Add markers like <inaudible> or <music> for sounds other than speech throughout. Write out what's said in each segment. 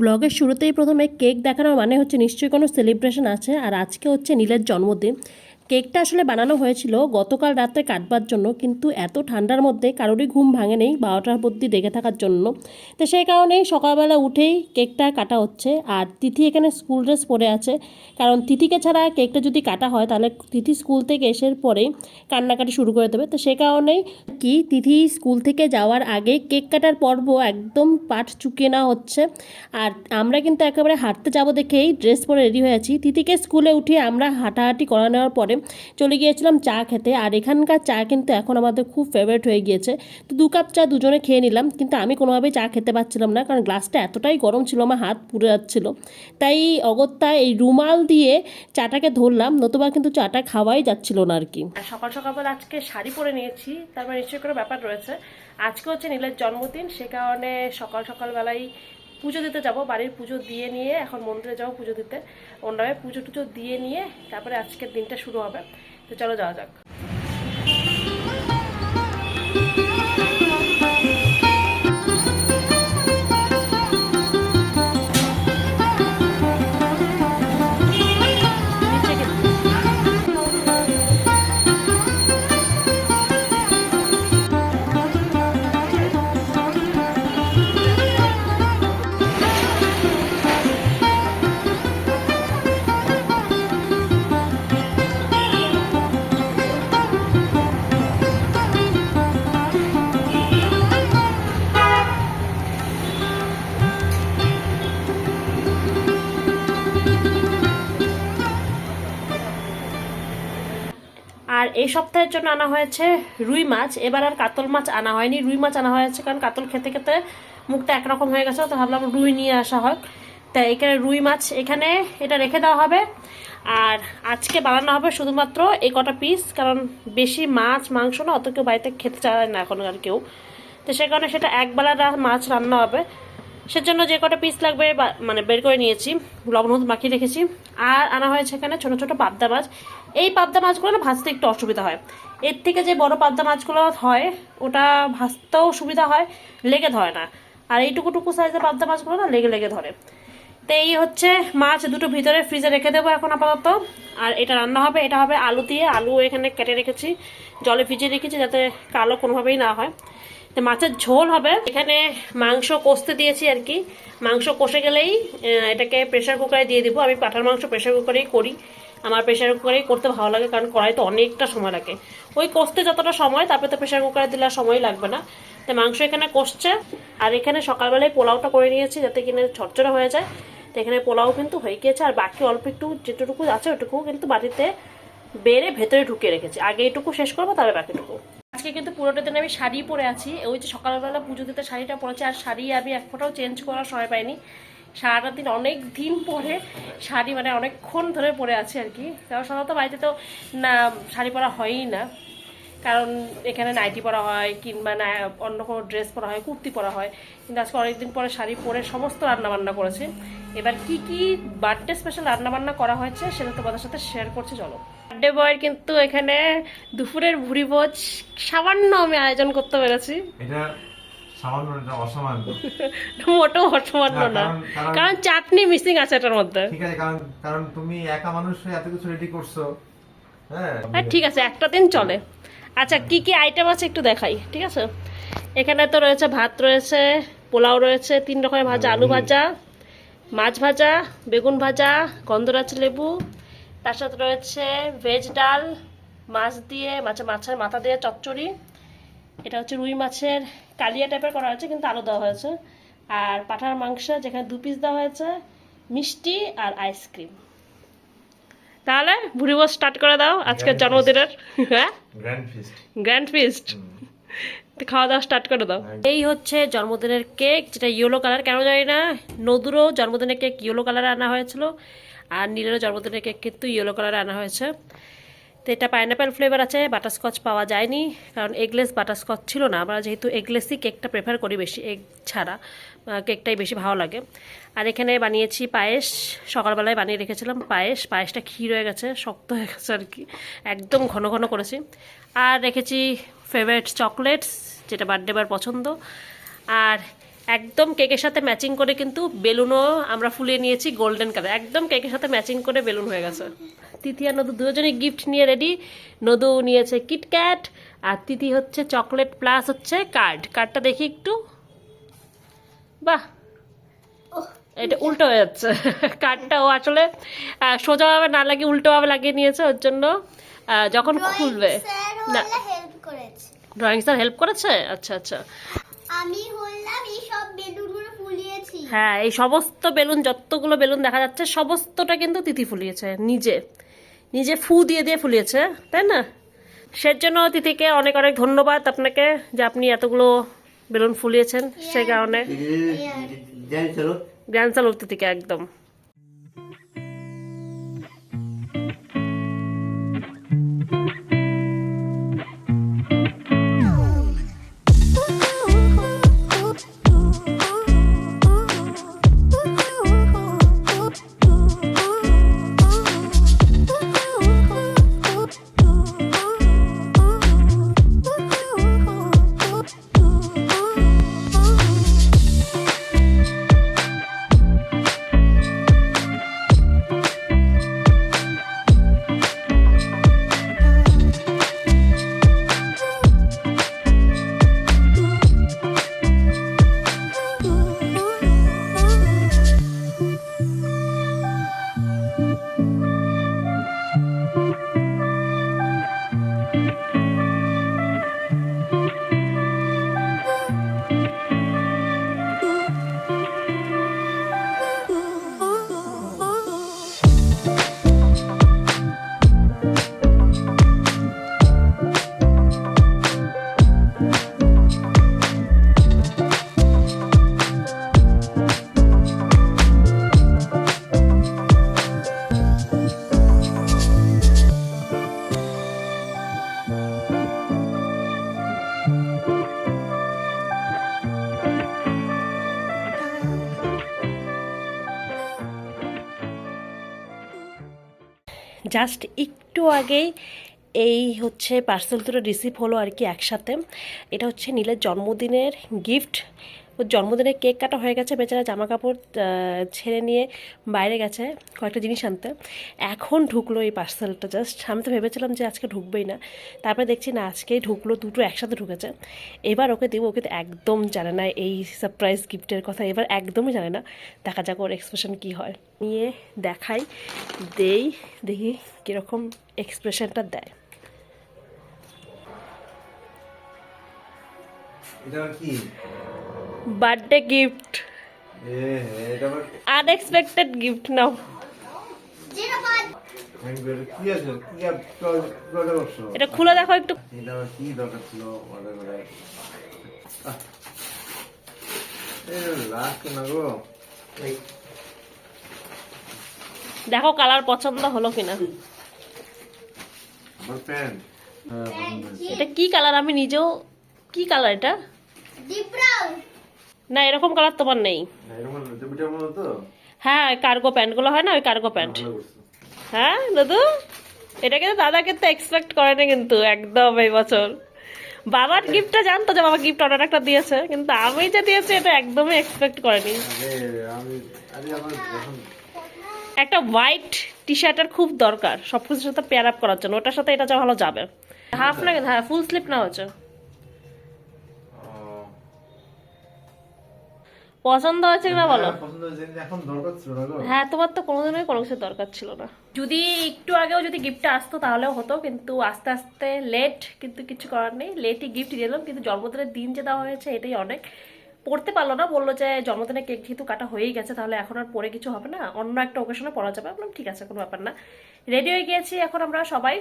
ব্লগের শুরুতেই প্রথমে কেক দেখানো মানে হচ্ছে নিশ্চয়ই কোনো সেলিব্রেশন আছে, আর আজকে হচ্ছে নীলের জন্মদিন। কেকটা আসলে বানানো হয়েছিল গতকাল রাতে কাটবার জন্য, কিন্তু এত ঠান্ডার মধ্যে কারোরই ঘুম ভাঙে নেই বারোটার মধ্যে দেখে থাকার জন্য। তো সেই কারণেই সকালবেলা উঠেই কেকটা কাটা হচ্ছে। আর তিথি এখানে স্কুল ড্রেস পরে আছে। কারণ তিথিকে ছাড়া কেকটা যদি কাটা হয়, তাহলে তিথি স্কুল থেকে এসে পরেই কান্নাকাটি শুরু করে দেবে। তো সে কারণেই কি তিথি স্কুল থেকে যাওয়ার আগে কেক কাটার পর্ব একদম পাঠ চুকিয়ে নেওয়া হচ্ছে। আর আমরা কিন্তু একেবারে হাঁটতে যাব দেখেই ড্রেস পরে রেডি হয়ে আছি। তিথিকে স্কুলে উঠিয়ে আমরা হাঁটাহাঁটি করা নেওয়ার পরে চলে গিয়েছিলাম চা খেতে। আর এখানকার চা কিন্তু এখন আমাদের খুব ফেভারিট হয়ে গিয়েছে। তো দু কাপ চা দুজনে খেয়ে নিলাম, কিন্তু আমি কোনোভাবেই চা খেতে পারছিলাম না, কারণ গ্লাসটা এতটাই গরম ছিল, আমার হাত পুড়ে যাচ্ছিল। তাই অগত্যা এই রুমাল দিয়ে চাটাকে ধরলাম, নতুবা কিন্তু চাটা খাওয়াই যাচ্ছিল না আর কি সকাল সকালবেলা আজকে শাড়ি পরে নিয়েছি তারপর নিশ্চয়ই কোনো ব্যাপার রয়েছে। আজকে হচ্ছে নীলের জন্মদিন, সে কারণে সকাল সকালবেলাই পুজো দিতে যাব, বাড়ির পুজো দিয়ে নিয়ে, এখন মন্দিরে যাব পুজো দিতে। ওর পুজো টুজো দিয়ে নিয়ে, তারপরে আজকের দিনটা শুরু হবে। তো চলো যাওয়া যাক। এই সপ্তাহের জন্য আনা হয়েছে রুই মাছ। এবার আর কাতল মাছ আনা হয়নি। রুই মাছ আনা হয়েছে কারণ কাতল খেতে খেতে মুখটা একরকম হয়ে গেছে, তো ভাবলাম রুই নিয়ে আসা হোক। তাই এখানে রুই মাছ এখানে এটা রেখে দেওয়া হবে। আর আজকে বানানো হবে শুধুমাত্র এই কটা পিস কারণ বেশি মাছ, মাংস না, অত কেউ বাড়িতে খেতে চায় না এখন আর কেউ। তো সে কারণে সেটা একবেলা মাছ রান্না হবে। সেজন্য যে কটা পিস লাগবে মানে বের করে নিয়েছি, লবণ হলুদ মাখিয়ে রেখেছি। আর আনা হয়েছে এখানে ছোট ছোট পাবদা মাছ। এই পাবদা মাছগুলো না ভাজতে একটু অসুবিধা হয়। এর থেকে যে বড় পাবদা মাছগুলো হয়, ওটা ভাজতেও সুবিধা হয়, লেগে ধরে না। আর এইটুকু টুকু সাইজের পাবদা মাছগুলো না লেগে লেগে ধরে। তো এই হচ্ছে মাছ দুটো ভিতরে ফ্রিজে রেখে দেবো এখন আপাতত। আর এটা রান্না হবে, এটা হবে আলু দিয়ে। আলু এখানে কেটে রেখেছি। জলে ভিজিয়ে রেখেছি যাতে কালো কোনোভাবেই না হয়। মাছের ঝোল হবে। এখানে মাংস কষতে দিয়েছি আর কি। মাংস কষে গেলেই এটাকে প্রেশার কুকারে দিয়ে দিব। আমি পাঠার মাংস প্রেশার কুকারেই করি। আমার প্রেশার কুকারেই করতে ভালো লাগে, কারণ কড়াই তো অনেকটা সময় লাগে। ওই কষতে যতটা সময়, তারপরে তো প্রেশার কুকারে দিলে সময় লাগবে না। তো মাংস এখানে কষছে। আর এখানে সকালবেলায় পোলাওটা করে নিয়েছি যাতে কিনে ঝরঝরে হয়ে যায়। তো এখানে পোলাও কিন্তু হয়ে গিয়েছে। আর বাকি অল্প একটু যেটুকু আছে ওটুকু কিন্তু বাড়িতে বেড়ে ভেতরে ঢুকিয়ে রেখেছি। আগে এটুকু শেষ করব তবে বাকিটুকু। আজকে কিন্তু পুরোটা দিন আমি শাড়ি পরে আছি। ওই যে সকালবেলা পুজো দিতে শাড়িটা পরেছি, আর শাড়ি আমি এক ফোঁটাও চেঞ্জ করার সময় পাইনি। সারাটা দিন অনেক দিন পরে শাড়ি মানে অনেকক্ষণ ধরে পরে আছে আর কি। কারণ সাধারণত বাড়িতে তো না, শাড়ি পরা হয়ই না। কারণ এখানে নাইটি পরা হয়, কিংবা না, অন্য কোনো ড্রেস পরা হয়, কুর্তি পরা হয়। কিন্তু আজকে অনেকদিন পরে শাড়ি পরে সমস্ত রান্নাবান্না করেছি। এবার কি কি বার্থডে স্পেশাল রান্নাবান্না করা হয়েছে সেটা তোমাদের সাথে শেয়ার করছি, চলো। বার্থডে বয়ের কিন্তু এখানে দুপুরের ভুড়ি ভোজ সামান্য আমি আয়োজন করতে পেরেছি। এটা সামান্য এটা অসামান্য। <laughs> মোটেও অসামান্য না, কারণ- চাটনি মিসিং আছে এটার মধ্যে। ঠিক আছে কারণ কারণ তুমি একা মানুষ হয়ে এত কিছু রেডি করছ। হ্যাঁ? হ্যাঁ ঠিক আছে একটা দিন চলে। আচ্ছা কি কি আইটেম আছে একটু দেখাই ঠিক আছে? এখানে তো রয়েছে ভাত রয়েছে পোলাও রয়েছে তিন রকমের ভাজা আলু ভাজা মাছ ভাজা বেগুন ভাজা গন্ধরাজ লেবু তার সাথে রয়েছে ভেজ ডাল মাছ দিয়ে মাছের মাছের মাথা দিয়ে চচ্চড়ি। এটা হচ্ছে রুই মাছের কালিয়া টাইপের করা হয়েছে কিন্তু আলু দেওয়া হয়েছে। আর পাঠার মাংস যেখানে দু পিস দেওয়া হয়েছে মিষ্টি আর আইসক্রিম তাহলে ভুড়ি বস স্টার্ট করে দাও আজকের জন্মদিনের। <laughs> হ্যাঁ? গ্র্যান্ড ফিস্ট খাওয়া দাওয়া স্টার্ট করে দাও। এই হচ্ছে জন্মদিনের কেক যেটা ইয়েলো কালার কেন জানি না নদুরও জন্মদিনের কেক ইয়েলো কালারে আনা হয়েছিল। আর নীলেরও জন্মদিনের কেক কিন্তু ইয়েলো কালারে আনা হয়েছে। তো এটা পাইনাপেল ফ্লেভার আছে বাটারস্কচ পাওয়া যায়নি, কারণ এগলেস বাটারস্কচ ছিল না। আমরা যেহেতু এগলেসই কেকটা প্রেফার করি বেশি এগ ছাড়া কেকটাই বেশি ভালো লাগে। আর এখানে বানিয়েছি পায়েস, সকালবেলায় বানিয়ে রেখেছিলাম পায়েস। পায়েসটা ক্ষীর হয়ে গেছে, শক্ত হয়ে গেছে আর কি, একদম ঘন ঘন করেছি। আর রেখেছি ফেভারিট চকলেটস যেটা বার্থডে বার পছন্দ। আর একদম কেকের সাথে ম্যাচিং করে কিন্তু বেলুনও আমরা ফুলিয়ে নিয়েছি গোল্ডেন কালার একদম কেকের সাথে ম্যাচিং করে বেলুন হয়ে গেছে। তিথি আর নদু দুজনে গিফট নিয়ে রেডি নদু নিয়েছে কিটক্যাট আর তিথি হচ্ছে চকলেট প্লাস হচ্ছে কার্ড কার্ডটা দেখি একটু। বাহ! এটা উল্টো হয়ে যাচ্ছে। কার্ডটা ও আসলে সোজাভাবে না লাগিয়ে উল্টোভাবে লাগিয়ে নিয়েছে ওর জন্য যখন খুলবে। না। ড্রয়িং স্যার হেল্প করেছে? আচ্ছা আচ্ছা। আমি হলাম এই সব বেলুনগুলো ফুলিয়েছি হ্যাঁ এই সমস্ত বেলুন যতগুলো বেলুন দেখা যাচ্ছে সমস্তটা কিন্তু তিথি ফুলিয়েছে নিজে। নিজে ফু দিয়ে দিয়ে ফুলিয়েছে তাই না? সের জন্য তিথিকে অনেক অনেক ধন্যবাদ আপনাকে যে আপনি এতগুলো বেলুন ফুলিয়েছেন সে কারণে। জানি চলো জ্ঞান চালু তিথিকে একদম। জাস্ট একটু আগেই এই হচ্ছে পার্সেল দুটো রিসিভ হলো আর কি একসাথে। এটা হচ্ছে নীলের জন্মদিনের গিফট ওর জন্মদিনে কেক কাটা হয়ে গেছে, বেচারা জামা কাপড় ছেড়ে নিয়ে বাইরে গেছে কয়েকটা জিনিস আনতে। এখন ঢুকলো এই পার্সেলটা জাস্ট আমি তো ভেবেছিলাম যে আজকে ঢুকবেই না। তারপরে দেখছি, না, আজকেই ঢুকলো, দুটো একসাথে ঢুকেছে। এবার ওকে দেবো, ওকে একদম জানে না এই সারপ্রাইজ গিফটের কথা, এবার একদমই জানে না। দেখা যাক ওর এক্সপ্রেশন কী হয়। নিয়ে দেখাই, দেই, দেখি কীরকম এক্সপ্রেশনটা দেয়। এটা কি? বার্থডে গিফট আনএক্সপেক্টেড গিফট নাও এটা খুলে দেখো একটু। দেখো কালার পছন্দ হলো কিনা। এটা কি কালার? আমি নিজেও কি কালার এটা? ডিপ ব্রাউন না এরকম কালার তোমার নেই। হ্যাঁ কার্গো প্যান্টগুলো হয় না ওই কার্গো প্যান্ট হ্যাঁ দাদু? এটা কিন্তু দাদা কিন্তু এক্সপেক্ট করেনি কিন্তু একদম এই বছর। বাবার গিফটটা জানতো যে বাবা গিফট অর্ডার একটা দিয়েছে কিন্তু আমি যে দিয়েছি এটা একদমই এক্সপেক্ট করেনি। একটা হোয়াইট টি শার্টের খুব দরকার সব কিছুর সাথে পেয়ার আপ করার জন্য ওটার সাথে এটা যা ভালো যাবে। হাফ না হ্যাঁ ফুল স্লিপ না হচ্ছে পছন্দ হয়েছে কিনা বলো? হ্যাঁ, হ্যাঁ তোমার তো কোনোদিনই কোনো কিছু দরকার ছিল না। যদি একটু আগেও যদি গিফটটা আসতো তাহলেও হতো কিন্তু আস্তে আস্তে লেট কিন্তু কিছু করার নেই। লেটই গিফট দিলাম কিন্তু জন্মদিনের দিন যে দেওয়া হয়েছে এটাই অনেক। পড়তে পারল না বলল যে জন্মদিনে কেক যেহেতু কাটা হয়েই গেছে তাহলে এখন আর পরে কিছু হবে না। অন্য একটা ওকেশনে পড়া যাবে। বললাম ঠিক আছে কোনো ব্যাপার না। রেডি হয়ে গিয়েছি এখন আমরা সবাই।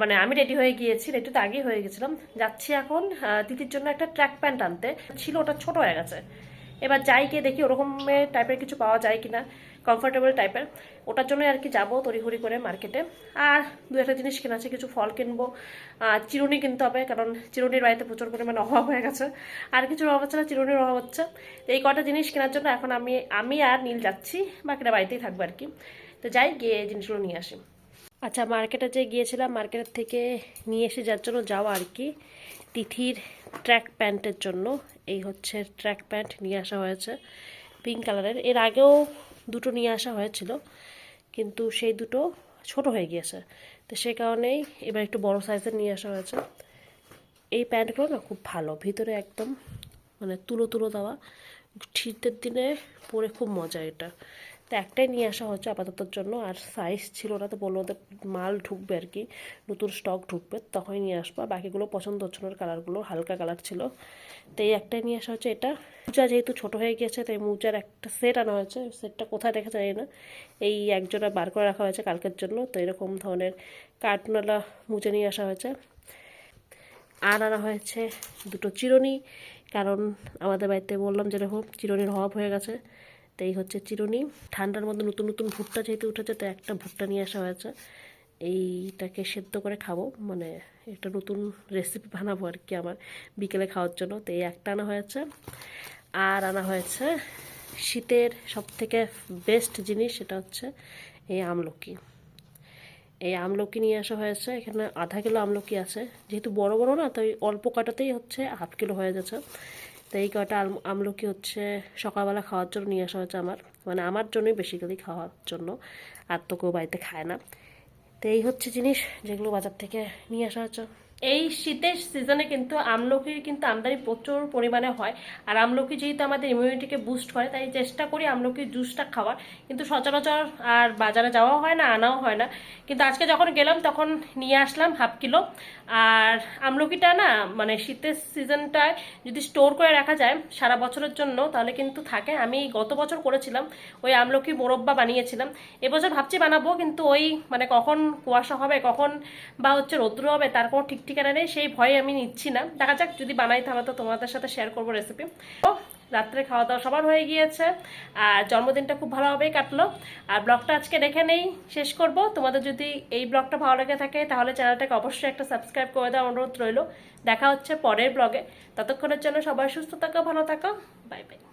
মানে আমি রেডি হয়ে গিয়েছি রেডি তো আগেই হয়ে গেছিলাম। যাচ্ছি এখন তিথির জন্য একটা ট্র্যাক প্যান্ট আনতে। ছিল ওটা ছোট হয়ে গেছে। এবার যাই গিয়ে দেখি ওরকম টাইপের কিছু পাওয়া যায় কিনা কমফোর্টেবল টাইপের ওটার জন্য আর কি যাব তড়িঘড়ি করে মার্কেটে আর দু একটা জিনিস কেনা আছে, কিছু ফল কিনবো। আর চিরুনি কিনতে হবে, কারণ চিরুনির বাড়িতে প্রচুর পরিমাণে অভাব হয়ে গেছে। আর কিছু অভাব হচ্ছে না, চিরুনির অভাব হচ্ছে। তো এই কটা জিনিস কেনার জন্য এখন আমি আমি আর নীল যাচ্ছি, বাকিটা বাড়িতেই থাকব আর কি তো যাই গিয়ে জিনিসগুলো নিয়ে আসি। আচ্ছা মার্কেটে যে গিয়েছিলাম মার্কেটের থেকে নিয়ে এসে যার জন্য যাওয়া আর কি তিথির ট্র্যাক প্যান্টের জন্য। এই হচ্ছে ট্র্যাক প্যান্ট নিয়ে আসা হয়েছে পিঙ্ক কালারের এর আগেও দুটো নিয়ে আসা হয়েছিল, কিন্তু সেই দুটো ছোট হয়ে গিয়েছে। তো সেই কারণেই এবার একটু বড় সাইজের নিয়ে আসা হয়েছে। এই প্যান্টগুলো না খুব ভালো, ভিতরে একদম মানে তুলো তুলো দেওয়া। শীতের দিনে পরে খুব মজা এটা। তো একটাই নিয়ে আসা হচ্ছে আপাততর জন্য, আর সাইজ ছিল না তো বলল ওদের মাল ঢুকবে আর কি, নতুন স্টক ঢুকবে, তখনই নিয়ে আসব। বাকিগুলো পছন্দ হচ্ছিল না কালারগুলো হালকা কালার ছিল। তো এই একটাই নিয়ে আসা হচ্ছে এটা। মোজা যেহেতু ছোট হয়ে গিয়েছে, তাই মোজার একটা সেট আনা হয়েছে। সেটটা কোথায় রেখে যায় না। এই একজোড়া বার করে রাখা হয়েছে কালকের জন্য, তো এরকম ধরনের কার্টুনওয়ালা মুজে নিয়ে আসা হয়েছে। আর আনা হয়েছে দুটো চিরুনি, কারণ আমাদের বাড়িতে বললাম যেরকম চিরুনির অভাব হয়ে গেছে। তো এই হচ্ছে চিরুনি। ঠান্ডার মধ্যে নতুন নতুন ভুট্টা যেহেতু উঠেছে তো একটা ভুট্টা নিয়ে আসা হয়েছে। এইটাকে সেদ্ধ করে খাব। মানে একটা নতুন রেসিপি বানাবো আর কি আমার বিকেলে খাওয়ার জন্য। তো এই একটা আনা হয়েছে। আর আনা হয়েছে শীতের সব থেকে বেস্ট জিনিস, সেটা হচ্ছে এই আমলকি। এই আমলকি নিয়ে আসা হয়েছে। এখানে আধা কিলো আমলকি আছে। যেহেতু বড় বড় না তো এই অল্প কটাতেই হচ্ছে হাফ কিলো হয়ে যাচ্ছে তো এই কয়টা আম- আমলকি হচ্ছে সকালবেলা খাওয়ার জন্য নিয়ে আসা হয়েছে আমার। মানে আমার জন্যই বেসিক্যালি খাওয়ার জন্য। আর তো কেউ বাড়িতে খায় না। তো এই হচ্ছে জিনিস যেগুলো বাজার থেকে নিয়ে আসা হচ্ছে এই শীতের সিজনে কিন্তু আমলকির কিন্তু আমদানি প্রচুর পরিমাণে হয়। আর আমলকি যেহেতু আমাদের ইমিউনিটিকে বুস্ট করে, তাই চেষ্টা করি আমলকির জুসটা খাওয়ার। কিন্তু সচরাচর আর বাজারে যাওয়াও হয় না, আনাও হয় না। কিন্তু আজকে যখন গেলাম, তখন নিয়ে আসলাম হাফ কিলো আর আমলকিটা না মানে শীতের সিজনটায় যদি স্টোর করে রাখা যায় সারা বছরের জন্য, তাহলে কিন্তু থাকে। আমি গত বছর করেছিলাম, ওই আমলকি মোরব্বা বানিয়েছিলাম। এবছর ভাবছি বানাবো, কিন্তু ওই মানে কখন কুয়াশা হবে, কখন বা হচ্ছে রৌদ্র হবে, তার কোনো ঠিক ঠিকানা নেই সেই ভয়ে আমি নিচ্ছি না। দেখা যাক, যদি বানাই তাহলে তো তোমাদের সাথে শেয়ার করব রেসিপি তো, রাত্রে খাওয়া দাওয়া সবার হয়ে গিয়েছে। আর জন্মদিনটা খুব ভালোভাবেই কাটলো। আর ব্লগটা আজকে দেখে নেই, শেষ করব। তোমাদের যদি এই ব্লগটা ভালো লেগে থাকে, তাহলে চ্যানেলটাকে অবশ্যই একটা সাবস্ক্রাইব করে দেওয়া অনুরোধ রইল। দেখা হচ্ছে পরের ব্লগে। ততক্ষণের জন্য সবাই সুস্থ থাকো, ভালো থাকো। Bye bye